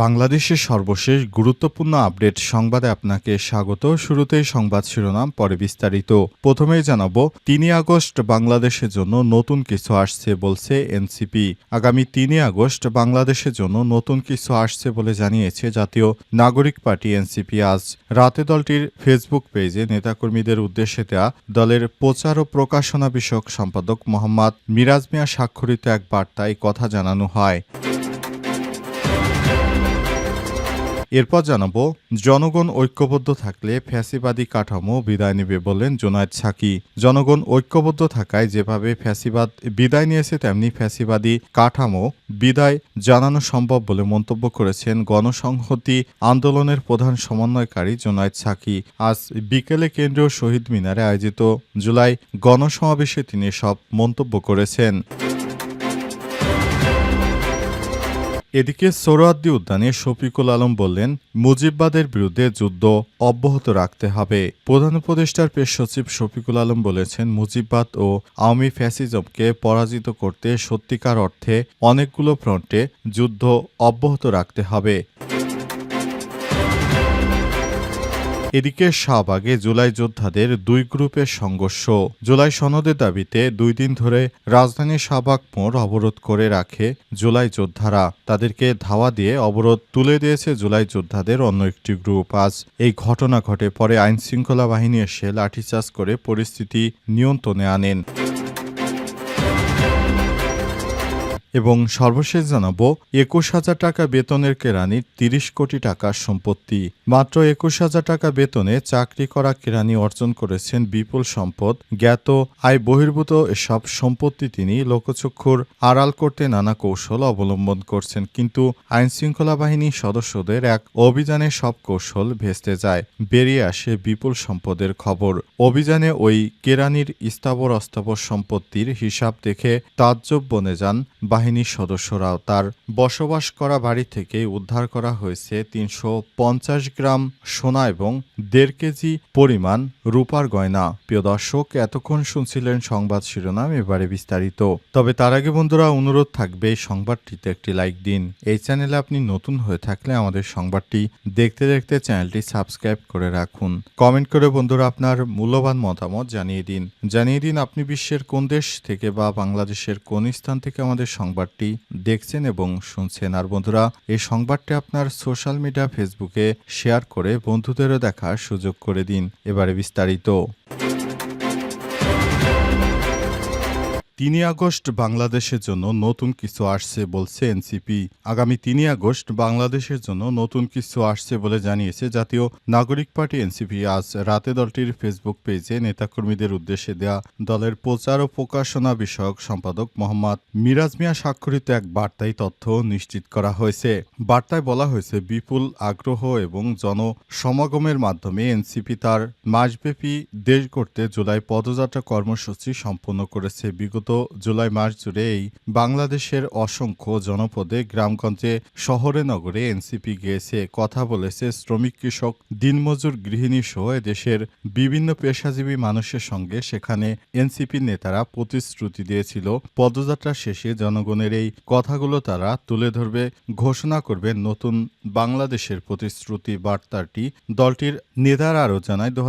বাংলাদেশের সর্বশেষ গুরুত্বপূর্ণ আপডেট সংবাদে আপনাকে স্বাগত। শুরুতেই সংবাদ শিরোনাম, পরে বিস্তারিত। প্রথমেই জানাব, তিনই আগস্ট বাংলাদেশের জন্য নতুন কিছু আসছে বলছে এনসিপি। আগামী তিনই আগস্ট বাংলাদেশের জন্য নতুন কিছু আসছে বলে জানিয়েছে জাতীয় নাগরিক পার্টি এনসিপি। আজ রাতে দলটির ফেসবুক পেজে নেতাকর্মীদের উদ্দেশ্যে দেয়া দলের প্রচার ও প্রকাশনা বিষয়ক সম্পাদক মোহাম্মদ মিরাজ মিয়া স্বাক্ষরিত এক বার্তায় কথা জানানো হয়। এরপর জানাব, জনগণ ঐক্যবদ্ধ থাকলে ফ্যাসিবাদী কাঠামো বিদায় নেবে বললেন জোনায়েদ সাকি। জনগণ ঐক্যবদ্ধ থাকায় যেভাবে ফ্যাসিবাদ বিদায় নিয়েছে, তেমনি ফ্যাসিবাদী কাঠামো বিদায় জানানো সম্ভব বলে মন্তব্য করেছেন গণসংহতি আন্দোলনের প্রধান সমন্বয়কারী জোনায়েদ সাকি। আজ বিকেলে কেন্দ্রীয় শহীদ মিনারে আয়োজিত জুলাই গণসমাবেশে তিনি সব মন্তব্য করেছেন। এদিকে সোহরাদ্দি উদ্যানে শফিকুল আলম বললেন, মুজিববাদের বিরুদ্ধে যুদ্ধ অব্যাহত রাখতে হবে। প্রধান উপদেষ্টার পেশ সচিব শফিকুল আলম বলেছেন, মুজিববাদ ও আওয়ামী ফ্যাসিজমকে পরাজিত করতে সত্যিকার অর্থে অনেকগুলো ফ্রন্টে যুদ্ধ অব্যাহত রাখতে হবে। এদিকে শাহবাগে জুলাই যোদ্ধাদের দুই গ্রুপের সংঘর্ষ। জুলাই সনদের দাবিতে দুই দিন ধরে রাজধানী শাহবাগ মোড় অবরোধ করে রাখে জুলাই যোদ্ধারা। তাদেরকে ধাওয়া দিয়ে অবরোধ তুলে দিয়েছে জুলাই যোদ্ধাদের অন্য একটি গ্রুপ। আজ এই ঘটনা ঘটে, পরে আইনশৃঙ্খলা বাহিনী এসে লাঠিচার্জ করে পরিস্থিতি নিয়ন্ত্রণে আনেন। এবং সর্বশেষ জানাব, একুশ হাজার টাকা বেতনের কেরানির তিরিশ কোটি টাকার সম্পত্তি। মাত্র একুশ হাজার টাকা বেতনে চাকরি করা কেরানি অর্জন করেছেন বিপুল সম্পদ, জ্ঞাত, আয় বহির্ভূত এসব সম্পত্তি তিনি লোকচক্ষুর আড়াল করতে নানা কৌশল অবলম্বন করছেন। কিন্তু আইন শৃঙ্খলা বাহিনীর সদস্যদের এক অভিযানে সব কৌশল ভেস্তে যায়। বেরিয়ে আসে বিপুল সম্পদের খবর। অভিযানে ওই কেরানির স্থাবর অস্থাবর সম্পত্তির হিসাব দেখে তাজ্জব বনে যান বাহিনীর সদস্যরাও তার বসবাস করা বাড়ি থেকে উদ্ধার করা হয়েছে তিনশো পঞ্চাশ গ্রাম সোনা এবং দেড় কেজি পরিমাণ রূপার গয়না। প্রিয় দর্শক, এতক্ষণ শুনছিলেন সংবাদ শিরোনাম, এবারে বিস্তারিত। তবে তার আগে বন্ধুরা, অনুরোধ থাকবে সংবাদটিতে একটি লাইক দিন। এই চ্যানেলে আপনি নতুন হয়ে থাকলে আমাদের সংবাদটি দেখতে দেখতে চ্যানেলটি সাবস্ক্রাইব করে রাখুন। কমেন্ট করে বন্ধুরা আপনার মূল্যবান মতামত জানিয়ে দিন। জানিয়ে দিন আপনি বিশ্বের কোন দেশ থেকে বা বাংলাদেশের কোন স্থান থেকে আমাদের সংবাদটি দেখছেন এবং শুনছেন। আর বন্ধুরা, এই সংবাদটি আপনার সোশ্যাল মিডিয়া, ফেসবুকে শেয়ার করে বন্ধুদেরও দেখার সুযোগ করে দিন। এবারে বিস্তারিত। তিনই আগস্ট বাংলাদেশের জন্য নতুন কিছু আসছে বলছে এনসিপি। আগামী তিনই আগস্ট বাংলাদেশের জন্য নতুন কিছু আসছে বলে জানিয়েছে জাতীয় নাগরিক পার্টি এনসিপি। আজ রাতে দলটির ফেসবুক পেজে নেতাকর্মীদের উদ্দেশ্যে দেয়া দলের প্রচার ও প্রকাশনা বিষয়ক সম্পাদক মোহাম্মদ মিরাজ মিয়া স্বাক্ষরিত এক বার্তায় তথ্য নিশ্চিত করা হয়েছে। বার্তায় বলা হয়েছে, বিপুল আগ্রহ এবং জনসমাগমের মাধ্যমে এনসিপি তার মাসব্যাপী দেশ করতে জুলাই পদযাত্রা কর্মসূচি সম্পন্ন করেছে। বিগত জুলাই মাস জুড়ে এই বাংলাদেশের অসংখ্য জনপদে গ্রামগঞ্জে, শহরে, নগরে এনসিপি গিয়েছে, কথা বলেছে শ্রমিক কৃষক, দিনমজুর গৃহিণী সহ দেশের বিভিন্ন পেশাজীবী মানুষের সঙ্গে। সেখানে এনসিপি নেতারা প্রতিশ্রুতি দিয়েছিল, পদযাত্রা শেষে জনগণের এই কথাগুলো তারা তুলে ধরবে, ঘোষণা করবে নতুন বাংলাদেশের প্রতিশ্রুতি বার্তাটি। দলটির নেতারা আরও জানায়, দু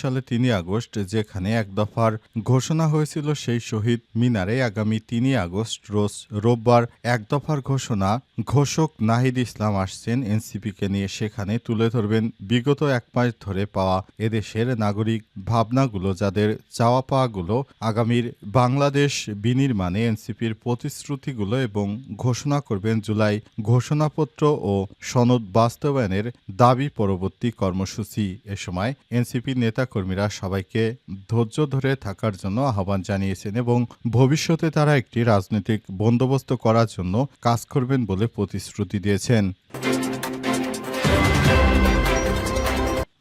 সালে তিনই আগস্ট যেখানে এক দফার ঘোষণা হয়েছিল, সেই শহীদ মিনারে আগামী তিনই আগস্ট রোজ রোববার এক দফার ঘোষণা ঘোষক নাহিদ ইসলাম আসছেন এনসিপিকে নিয়ে। সেখানে তুলে ধরবেন বিগত এক মাস ধরে পাওয়া এদেশের নাগরিক ভাবনাগুলো, যাদের চাওয়া পাওয়াগুলো আগামীর বাংলাদেশ বিনির্মাণে এনসিপির প্রতিশ্রুতিগুলো এবং ঘোষণা করবেন জুলাই ঘোষণাপত্র ও সনদ বাস্তবায়নের দাবি পরবর্তী কর্মসূচি। এ সময় এনসিপি নেতাকর্মীরা সবাইকে ধৈর্য ধরে থাকার জন্য আহ্বান জানিয়েছেন এবং ভবিষ্যতে তারা একটি রাজনৈতিক বন্দোবস্ত করার জন্য কাজ করবেন বলে প্রতিশ্রুতি দিয়েছেন।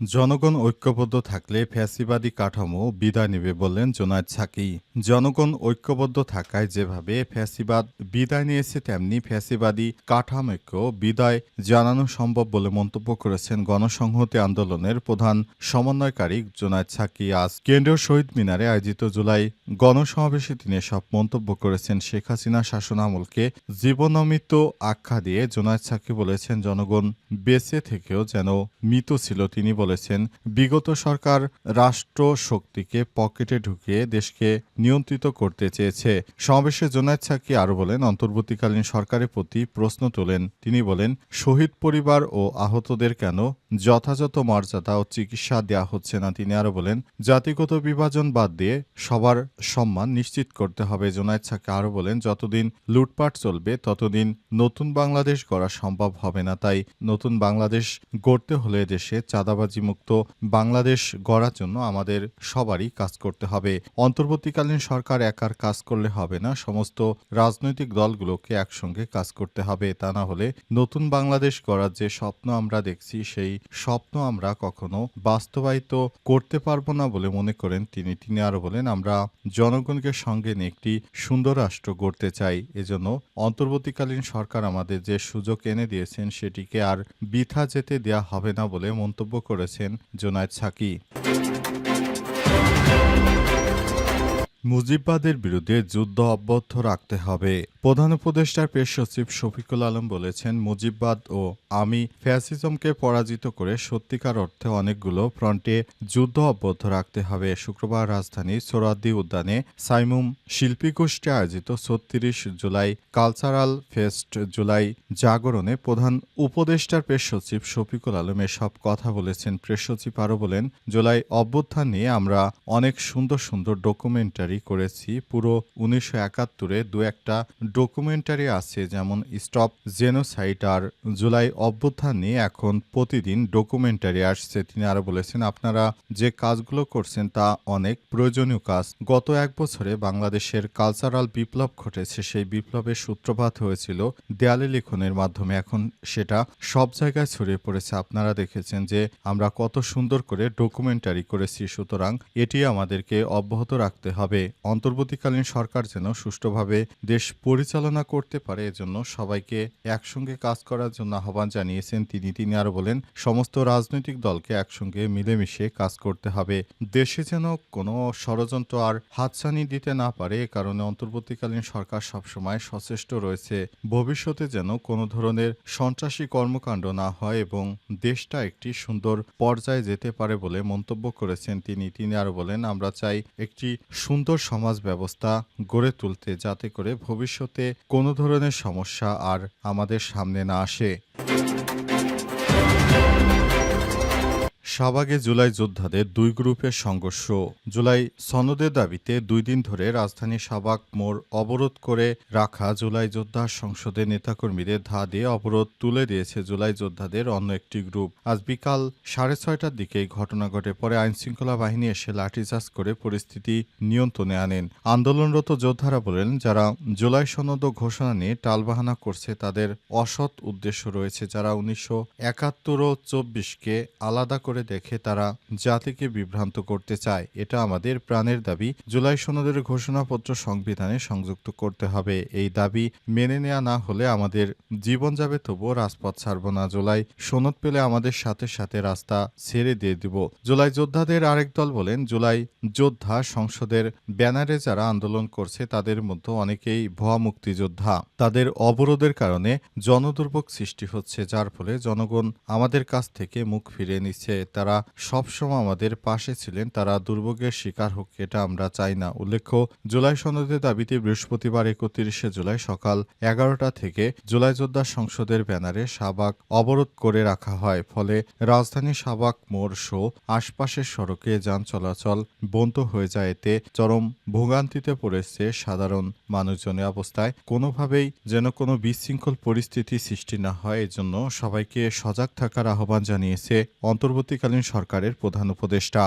জনগণ ঐক্যবদ্ধ থাকলে ফ্যাসিবাদী কাঠামো বিদায় নেবে বললেন জোনায়েদ সাকি। জনগণ ঐক্যবদ্ধ থাকায় যেভাবে ফ্যাসিবাদ বিদায় নিয়েছে, তেমনি ফ্যাসিবাদী কাঠামোকেও বিদায় জানানো সম্ভব বলে মন্তব্য করেছেন গণসংহতি আন্দোলনের প্রধান সমন্বয়কারী জোনায়েদ সাকি। আজ কেন্দ্রীয় শহীদ মিনারে আয়োজিত জুলাই গণসমাবেশে তিনি সব মন্তব্য করেছেন। শেখ হাসিনা শাসনামলকে জীবনমিত আখ্যা দিয়ে জোনায়েদ সাকি বলেছেন, জনগণ বেঁচে থেকেও যেন মৃত ছিল তিনি বলেছেন, বিগত সরকার রাষ্ট্র শক্তিকে পকেটে ঢুকিয়ে দেশকে নিয়ন্ত্রিত করতে চেয়েছে। সমাবেশে জোনায়েদ সাকি আরও বলেন, অন্তর্বর্তীকালীন সরকারের প্রতি প্রশ্ন তোলেন। তিনি বলেন, শহীদ পরিবার ও আহতদের কেন যথাযথ মর্যাদা ও চিকিৎসা দেওয়া হচ্ছে না, তিনি আরও বলেন, জাতিগত বিভাজন বাদ দিয়ে সবার সম্মান নিশ্চিত করতে হবে, জোনায়েদ সাকি আরও বলেন, যতদিন লুটপাট চলবে, ততদিন নতুন বাংলাদেশ গড়া সম্ভব হবে না। তাই নতুন বাংলাদেশ গড়তে হলে দেশে চাঁদাবাজি মুক্ত বাংলাদেশ গড়ার জন্য আমাদের সবারই কাজ করতে হবে। অন্তর্বর্তীকালীন সরকার একার কাজ করলে হবে না, সমস্ত রাজনৈতিক দলগুলোকে একসঙ্গে কাজ করতে হবে। তা না হলে নতুন বাংলাদেশ গড়ার যে স্বপ্ন আমরা দেখছি, সেই স্বপ্ন আমরা কখনো বাস্তবায়িত করতে পারব না বলে মনে করেন তিনি। তিনি আরও বলেন, আমরা জনগণকে সঙ্গে নিয়ে একটি সুন্দর রাষ্ট্র গড়তে চাই। এজন্য অন্তর্বর্তীকালীন সরকার আমাদের যে সুযোগ এনে দিয়েছেন, সেটিকে আর বৃথা যেতে দেয়া হবে না বলে মন্তব্য করেছেন জোনায়েদ সাকি। মুজিববাদের বিরুদ্ধে যুদ্ধ অব্যাহত রাখতে হবে। প্রধান উপদেষ্টার পেশ সচিব শফিকুল আলম বলেছেন, মুজিববাদ ও আমি ফ্যাসিজমকে পরাজিত করে সত্যিকার অর্থে অনেকগুলো ফ্রন্টে যুদ্ধ অব্যাহত রাখতে হবে। শুক্রবার রাজধানী সোরাদ্দি উদ্যানে সাইমুম শিল্পী গোষ্ঠী আয়োজিত ছত্রিশ জুলাই কালচারাল ফেস্ট জুলাই জাগরণে প্রধান উপদেষ্টার পেশ সচিব শফিকুল আলম এসব কথা বলেছেন। প্রেস সচিব আরও বলেন, জুলাই অভ্যুত্থান নিয়ে আমরা অনেক সুন্দর সুন্দর ডকুমেন্টারি করেছি। পুরো উনিশশো একাত্তরে দু একটা ডকুমেন্টারি আছে, যেমন স্টপ জেনোসাইট আর জুলাই অভ্যুত্থান নিয়ে এখন প্রতিদিন ডকুমেন্টারি আসছে। তিনি আরও বলেছেন, আপনারা যে কাজগুলো করছেন তা অনেক প্রয়োজনীয় কাজ। গত এক বছরে বাংলাদেশের কালচারাল বিপ্লব ঘটেছে, সেই বিপ্লবের সূত্রপাত হয়েছিল দেয়ালে লিখনের মাধ্যমে। এখন সেটা সব জায়গায় ছড়িয়ে পড়েছে। আপনারা দেখেছেন যে আমরা কত সুন্দর করে ডকুমেন্টারি করেছি, সুতরাং এটি আমাদেরকে অব্যাহত রাখতে হবে। অন্তর্বর্তীকালীন সরকার যেন সুষ্ঠুভাবে দেশ পরিচালনা করতে পারে, এজন্য সবাইকে একসঙ্গে কাজ করার জন্য আহ্বান জানিয়েছেন তিনি। তিনি আরও বলেন, সমস্ত রাজনৈতিক দলকে একসঙ্গে মিলেমিশে কাজ করতে হবে। দেশে যেন কোনো ষড়যন্ত্র আর হাতছানি দিতে না পারে, এ কারণে অন্তর্বর্তীকালীন সরকার সবসময় সচেষ্ট রয়েছে। ভবিষ্যতে যেন কোনো ধরনের সন্ত্রাসী কর্মকাণ্ড না হয় এবং দেশটা একটি সুন্দর পর্যায়ে যেতে পারে বলে মন্তব্য করেছেন তিনি। তিনি আরও বলেন, আমরা চাই একটি সুন্দর সমাজ ব্যবস্থা গড়ে তুলতে, যাতে করে ভবিষ্যতে কোনো ধরনের সমস্যা আর আমাদের সামনে না আসে। শাহবাগে জুলাই যোদ্ধাদের দুই গ্রুপের সংঘর্ষ। জুলাই সনদের দাবিতে দুই দিন ধরে রাজধানী শাহবাগ মোড় অবরোধ করে রাখা জুলাই যোদ্ধা সংসদের নেতাকর্মীদের ধা দিয়ে অবরোধ তুলে দিয়েছে জুলাই যোদ্ধাদের অন্য একটি গ্রুপ। আজ বিকাল সাড়ে ছয়টার দিকে ঘটনা ঘটে। পরে আইনশৃঙ্খলা বাহিনী এসে লাঠিচার্জ করে পরিস্থিতি নিয়ন্ত্রণে আনেন। আন্দোলনরত যোদ্ধারা বলেন, যারা জুলাই সনদ ঘোষণা নিয়ে টালবাহানা করছে, তাদের অসৎ উদ্দেশ্য রয়েছে। যারা উনিশশো একাত্তর ও চব্বিশকে আলাদা করে দেখে তারা জাতিকে বিভ্রান্ত করতে চায়। এটা আমাদের প্রাণের দাবি। জুলাই সনদের ঘোষণাপত্র সংবিধানে সংযুক্ত করতে হবে। এই দাবি মেনে নেওয়া না হলে আমাদের জীবন যাবে, তবুও রাজপথ ছাড়ব না। জুলাই সনদ পেলে আমাদের সাথে সাথে রাস্তা ছেড়ে দিয়ে দিব। জুলাই যোদ্ধাদের আরেক দল বলেন, জুলাই যোদ্ধা সংসদের ব্যানারে যারা আন্দোলন করছে, তাদের মধ্যে অনেকেই ভুয়া মুক্তিযোদ্ধা। তাদের অবরোধের কারণে জনদুর্ভোগ সৃষ্টি হচ্ছে, যার ফলে জনগণ আমাদের কাছ থেকে মুখ ফিরিয়ে নিচ্ছে। তারা সবসময় আমাদের পাশে ছিলেন, তারা দুর্ভোগের শিকার হোক এটা আমরা চাই না। উল্লেখ্য, জুলাই সনদের দাবিতে বৃহস্পতিবার একত্রিশে জুলাই সকাল এগারোটা থেকে জুলাই যোদ্ধা সংসদের ব্যানারে শাহবাগ অবরোধ করে রাখা হয়। ফলে রাজধানী শাহবাগ মোড় সহ আশপাশের সড়কে যান চলাচল বন্ধ হয়ে যায়। এতে চরম ভোগান্তিতে পড়েছে সাধারণ মানুষজনের অবস্থায়। কোনোভাবেই যেন কোনো বিশৃঙ্খল পরিস্থিতি সৃষ্টি না হয়, এজন্য সবাইকে সজাগ থাকার আহ্বান জানিয়েছে অন্তর্বর্তীকালীন সরকারের প্রধান উপদেষ্টা।